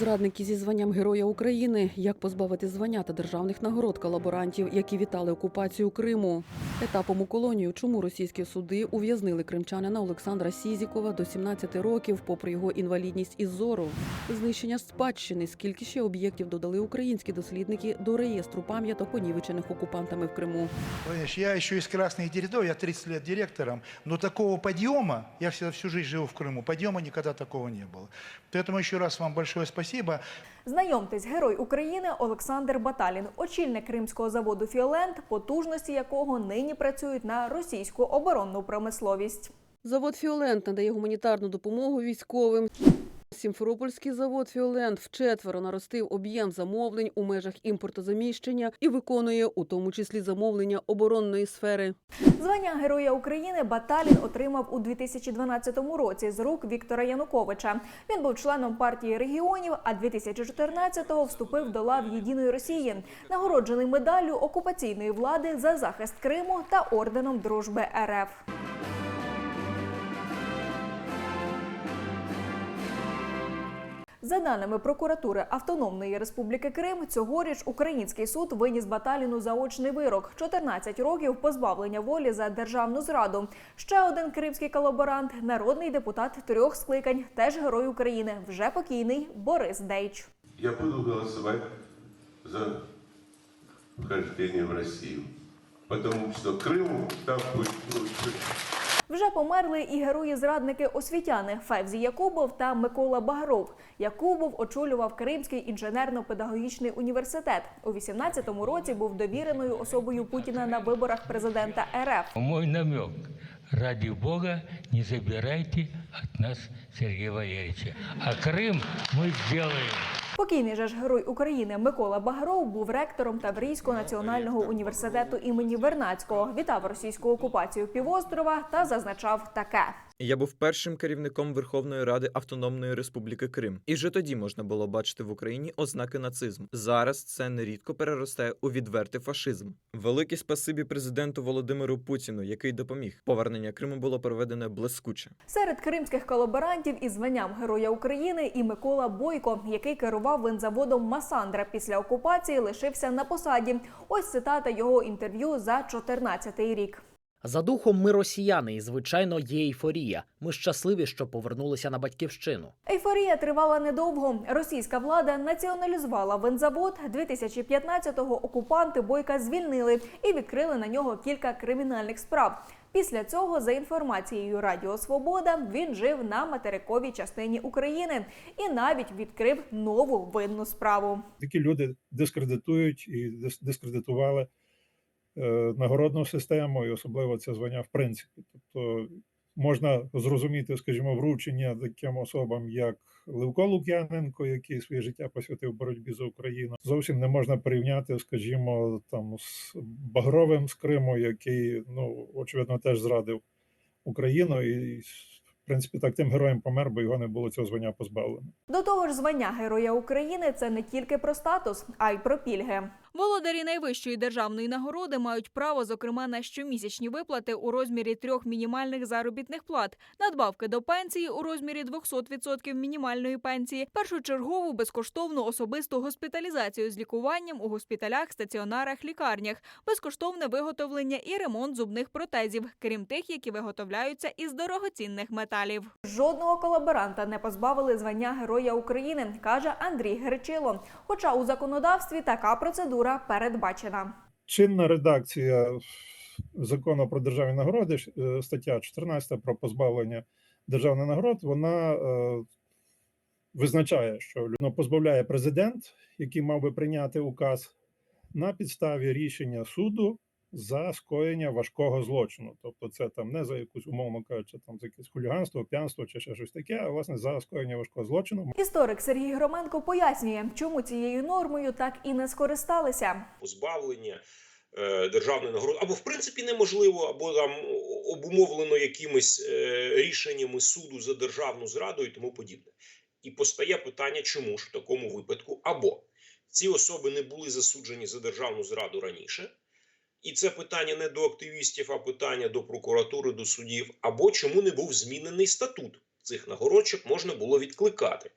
Зрадники зі званням Героя України, як позбавити звання та державних нагород колаборантів, які вітали окупацію Криму. Етапом у колонію, чому російські суди ув'язнили кримчанина Олександра Сізікова до 17 років, попри його інвалідність із зору, знищення спадщини, скільки ще об'єктів додали українські дослідники до реєстру пам'яток, понівечених окупантами в Криму. Понимаешь, я еще из красных директоров, я 30 лет директором, но такого подъема, я всегда всю жизнь живу в Крыму, подъема никогда такого не было. Поэтому еще раз вам большое спасибо. Знайомтесь, герой України Олександр Баталін, очільник кримського заводу Фіолент, потужності якого нині працюють на російську оборонну промисловість. Завод Фіолент надає гуманітарну допомогу військовим. Сімферопольський завод Фіолент вчетверо наростив об'єм замовлень у межах імпортозаміщення і виконує у тому числі замовлення оборонної сфери. Звання Героя України Баталін отримав у 2012 році з рук Віктора Януковича. Він був членом партії регіонів, а 2014-го вступив до лав Єдиної Росії, нагороджений медаллю окупаційної влади за захист Криму та орденом Дружби РФ. За даними прокуратури Автономної Республіки Крим, цьогоріч український суд виніс Баталіну заочний вирок 14 років позбавлення волі за державну зраду. Ще один кримський колаборант, народний депутат трьох скликань, теж герой України, вже покійний Борис Дейч. Я буду голосовать за вхождение в Россию. Потому что Крыму там лучше. Вже померли і герої-зрадники освітяни Февзі Якубов та Микола Багров. Якубов очолював Кримський інженерно-педагогічний університет. У 18-му році був довіреною особою Путіна на виборах президента РФ. Мой намек. Ради Бога, не забирайте от нас Сергея Валерьевича. А Крым мы сделаем. Покійний же ж герой України Микола Багров був ректором Таврійського національного університету імені Вернацького. Вітав російську окупацію півострова та зазначав таке. Я був першим керівником Верховної Ради Автономної Республіки Крим, і вже тоді можна було бачити в Україні ознаки нацизму. Зараз це нерідко переростає у відвертий фашизм. Велике спасибі президенту Володимиру Путіну, який допоміг. Повернення Криму було проведене блискуче. Серед кримських колаборантів із званням Героя України і Микола Бойко, який керував винзаводом Масандра після окупації, лишився на посаді. Ось цитата його інтерв'ю за 14-й рік. За духом ми росіяни, і звичайно є ейфорія. Ми щасливі, що повернулися на батьківщину. Ейфорія тривала недовго. Російська влада націоналізувала винзавод. 2015-го окупанти Бойка звільнили і відкрили на нього кілька кримінальних справ. Після цього, за інформацією Радіо Свобода, він жив на материковій частині України і навіть відкрив нову винну справу. такі люди дискредитують і дискредитували нагородну систему, і особливо це звання в принципі. Тобто можна зрозуміти, скажімо, вручення таким особам, як Левко Лук'яненко, який своє життя посвятив боротьбі за Україну. Зовсім не можна порівняти, скажімо, там з Багровим з Криму, який ну очевидно теж зрадив Україну і. В принципі, так тим героєм помер, бо його не було цього звання позбавлено. До того ж, звання Героя України це не тільки про статус, а й про пільги. Володарі найвищої державної нагороди мають право, зокрема, на щомісячні виплати у розмірі трьох мінімальних заробітних плат, надбавки до пенсії у розмірі 200% мінімальної пенсії, першочергову безкоштовну особисту госпіталізацію з лікуванням у госпіталях, стаціонарах, лікарнях, безкоштовне виготовлення і ремонт зубних протезів, крім тих, які виготовляються із дорогоцінних металів. Жодного колаборанта не позбавили звання Героя України, каже Андрій Гречило. Хоча у законодавстві така процедура передбачена. чинна редакція закону про державні нагороди, е, стаття 14 про позбавлення державних нагород, вона е, визначає, що людину позбавляє президент, який мав би прийняти указ на підставі рішення суду за скоєння важкого злочину. Тобто, це там не за якусь, умовно кажучи, там за якесь хуліганство, п'янство чи ще щось таке, а власне за скоєння важкого злочину Історик Сергій Громенко пояснює, чому цією нормою так і не скористалися. позбавлення е, державної нагороди, або в принципі неможливо, або там обумовлено якимись е, рішеннями суду за державну зраду і тому подібне. І постає питання, чому ж в такому випадку або ці особи не були засуджені за державну зраду раніше. І це питання не до активістів, а питання до прокуратури, до судів, або чому не був змінений статут цих нагородчик, можна було відкликати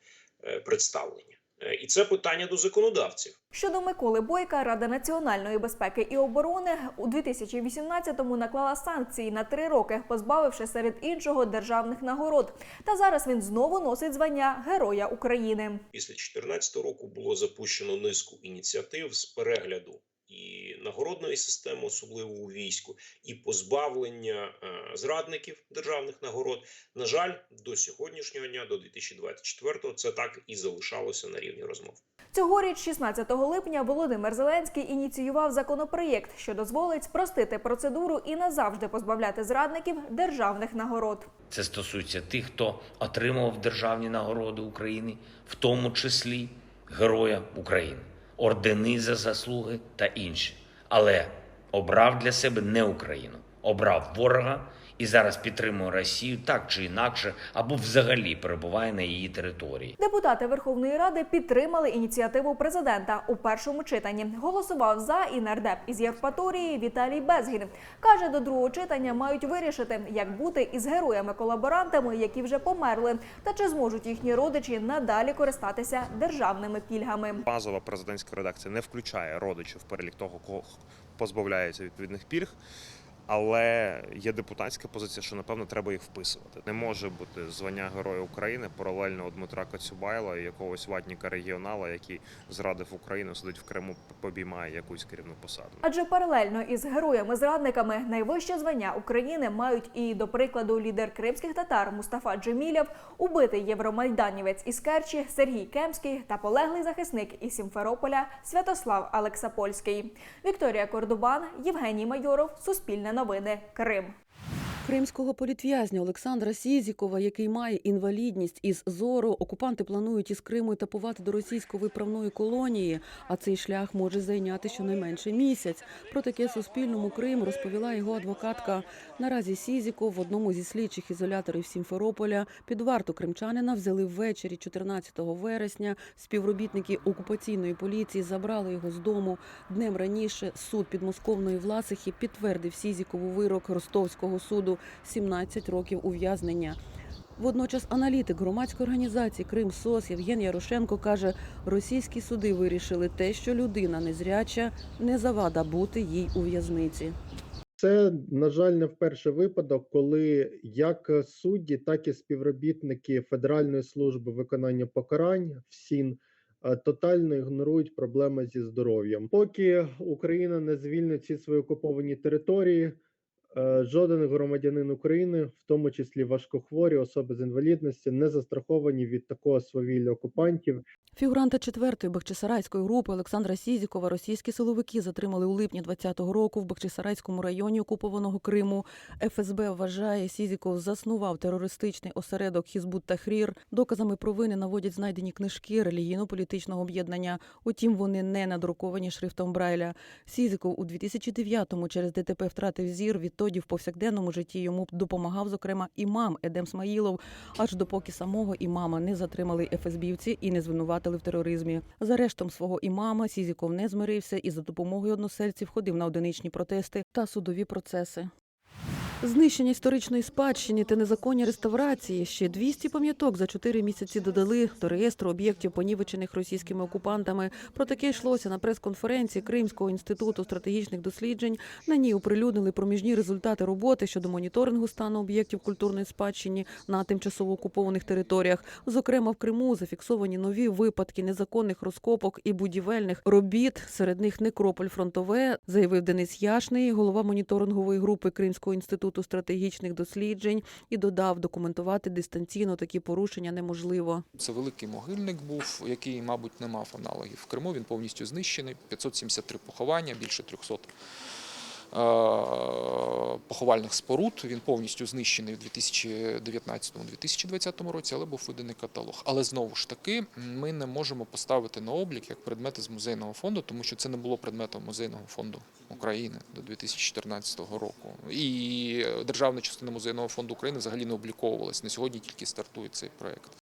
е, представлення. Е, І це питання до законодавців. Щодо Миколи Бойка, Рада національної безпеки і оборони у 2018-му наклала санкції на три роки, позбавивши серед іншого державних нагород. Та зараз він знову носить звання Героя України. Після 2014 року було запущено низку ініціатив з перегляду і нагородної системи, особливо у війську, і позбавлення е, зрадників державних нагород. На жаль, до сьогоднішнього дня, до 2024-го, це так і залишалося на рівні розмов. Цьогоріч, 16 липня, Володимир Зеленський ініціював законопроєкт, що дозволить спростити процедуру і назавжди позбавляти зрадників державних нагород. Це стосується тих, хто отримував державні нагороди України, в тому числі Героя України, ордени за заслуги та інше. Але обрав для себе не Україну, обрав ворога і зараз підтримує Росію так чи інакше, або взагалі перебуває на її території. Депутати Верховної Ради підтримали ініціативу президента у першому читанні. Голосував за і нардеп із Євпаторії Віталій Безгін. Каже, до другого читання мають вирішити, як бути із героями-колаборантами, які вже померли, та чи зможуть їхні родичі надалі користатися державними пільгами. Базова президентська редакція не включає родичів в перелік того, кого позбавляється відповідних пільг. Але є депутатська позиція, що напевно треба їх вписувати. Не може бути звання Героя України паралельно у Дмитра Кацюбайла і якогось ватніка регіонала, який зрадив Україну, сидить в Криму, побіймає якусь керівну посаду. Адже паралельно із героями-зрадниками найвище звання України мають і, до прикладу, лідер кримських татар Мустафа Джемілєв, убитий євромайданівець із Керчі Сергій Кемський та полеглий захисник із Сімферополя Святослав Алексапольський. Вікторія Кордубан, Євгеній Майоров, Суспільне новини, Крим. Кримського політв'язня Олександра Сізікова, який має інвалідність із зору, окупанти планують із Криму етапувати до російської виправної колонії, а цей шлях може зайняти щонайменше місяць. Про таке Суспільному Крим розповіла його адвокатка. Наразі Сізіков в одному зі слідчих ізоляторів Сімферополя під варту кримчанина взяли ввечері 14 вересня. Співробітники окупаційної поліції забрали його з дому. Днем раніше суд підмосковної Власихи підтвердив Сізікову вирок Ростовського суду 17 років ув'язнення. Водночас аналітик громадської організації Крим СОС Євген Ярошенко каже, російські суди вирішили те, що людина незряча не завада бути їй у в'язниці. Це, на жаль, не вперше випадок, коли як судді, так і співробітники Федеральної служби виконання покарань ФСІН е, тотально ігнорують проблеми зі здоров'ям. Поки Україна не звільнить ці свої окуповані території, жоден громадянин України, в тому числі важкохворі, особи з інвалідністю, не застраховані від такого свавілля окупантів. Фігуранта четвертої Бахчисарайської групи Олександра Сізікова російські силовики затримали у липні 2020 року в Бахчисарайському районі окупованого Криму. ФСБ вважає, Сізіков заснував терористичний осередок Хізбут Тахрір. Доказами провини наводять знайдені книжки релігійно-політичного об'єднання. Утім, вони не надруковані шрифтом Брайля. Сізіков у 2009-му через ДТП втратив зір. Відтоді в повсякденному житті йому допомагав, зокрема, імам Едем Смаїлов, аж допоки самого імама не затримали ФСБівці і не звинуватили в тероризмі. За рештом свого імама Сізіков не змирився і за допомогою односельців ходив на одиничні протести та судові процеси. Знищення історичної спадщини та незаконні реставрації. Ще 200 пам'яток за 4 місяці додали до реєстру об'єктів, понівечених російськими окупантами. Про таке йшлося на прес-конференції Кримського інституту стратегічних досліджень. На ній оприлюднили проміжні результати роботи щодо моніторингу стану об'єктів культурної спадщини на тимчасово окупованих територіях. Зокрема, в Криму зафіксовані нові випадки незаконних розкопок і будівельних робіт. Серед них некрополь фронтове, заявив Денис Яшний, голова моніторингової групи Кримського інституту стратегічних досліджень, і додав, документувати дистанційно такі порушення неможливо. Це великий могильник був, який, мабуть, не мав аналогів. В Криму він повністю знищений, 573 поховання, більше 300 е, поховальних споруд. Він повністю знищений в 2019-2020 році, але був виданий каталог. Але знову ж таки, ми не можемо поставити на облік як предмети з музейного фонду, тому що це не було предметом музейного фонду України до 2014 року. І державна частина музейного фонду України взагалі не обліковувалась. На сьогодні тільки стартує цей проект.